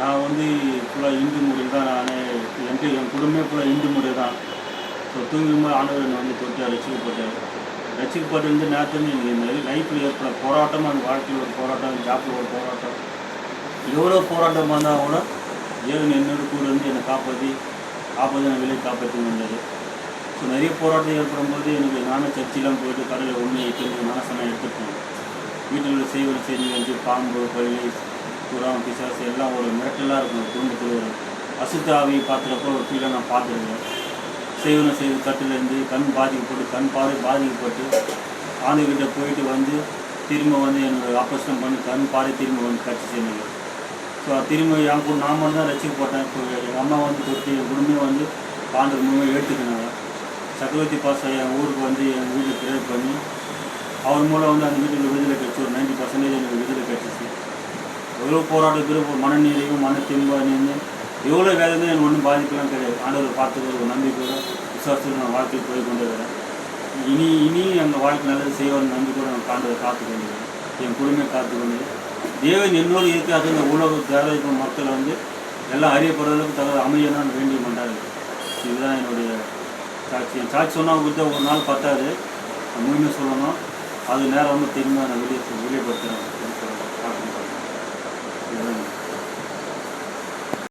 நான் வந்து ஃபுல்லாக இந்து முறையில் தான் நான் என் என் குடும்பமே ஃபுல்லாக இந்து முறை தான். ஸோ தூங்கும்போது ஆண்டவர் என்னை வந்து தொட்டு ரசிக்கப்பட்டார் ரசிக்கப்பட்டிருந்து நேரத்துலேருந்து எனக்கு இந்த லைஃப்பில் ஏற்பட போராட்டம் அந்த வாழ்க்கையில் ஒரு போராட்டம் ஜாப்பில் ஒரு போராட்டம். எவ்வளோ போராட்டம் வந்தால் கூட ஏழு என்னோட கூட இருந்து என்னை காப்பாற்றி காப்பாற்றி நான் வெளியே காப்பாற்றி வந்தது ஸோ நிறைய போராட்டம் ஏற்படும் போது எனக்கு நானும் சர்ச்செலாம் போயிட்டு கடையில் ஒன்று எட்டு மனசெல்லாம் எடுத்துட்டு வீட்டில் உள்ள செய்வனை செஞ்சு வச்சு பாம்பு பள்ளி புறம் பிசாசு எல்லாம் ஒரு மிரட்டலாக இருக்கும் குடும்பத்தில். ஒரு அசுத்த ஆவியை ஒரு ஃபீலை நான் பார்த்துருக்கேன். செய்வனை செய்து கட்டிலேருந்து கண் பாதிக்கப்பட்டு கண் பார்வை பாதிக்கப்பட்டு ஆண்டுகிட்ட போயிட்டு வந்து திரும்ப வந்து எனக்கு ஆப்ரேஷன் பண்ணி கண் பாதி திரும்ப வந்து கட்சி எனக்கு ஸோ திரும்ப என் கூட நான் மட்டும் தான் ரசிக்கப்பட்டேன் இப்போ எங்கள் அம்மா வந்து தொட்டு என் குடும்பமே வந்து ஆண்டு மூலமாக எடுத்துக்கினாங்க. சக்கரவர்த்தி பாஸ் என் ஊருக்கு வந்து என் வீட்டில் ப்ரேயர் பண்ணி அவர் மூலம் வந்து அந்த வீட்டில் விடுதலை கிடச்சி ஒரு நைன்டி பர்சன்ட் எவ்வளோ போராட்டத்தில் ஒரு மனநிறைவும் மன திம்பானின்னு எவ்வளோ வேதனை எனக்கு ஒன்றும் பாதிப்பெல்லாம் கிடையாது. ஆண்டவர் பார்த்துக்கிற ஒரு நம்பிக்கையோட விசுவாசத்தில் நான் வாழ்க்கை போய் கொண்டு வரேன். இனி இனி எங்கள் வாழ்க்கை நல்லது செய்வார் நம்பிக்கையோட நான் ஆண்டவர் காத்து கொண்டு என் குடும்பம் காத்து கொண்டு தேவன் என்னோடு இருக்காது இந்த உலக தேவையான மக்கள் வந்து எல்லாம் அறியப்படுறதுக்கு தகவல் அமையணும்னு வேண்டி கொண்டாரு இதுதான் என்னுடைய சாட்சி. என் சாட்சி சொன்னால் கொடுத்த ஒரு நாள் பத்தாது. முழுமையாக சொல்லணும். அது நேரம் வந்து திரும்ப நான் வெளியே வெளியப்படுத்துகிறேன்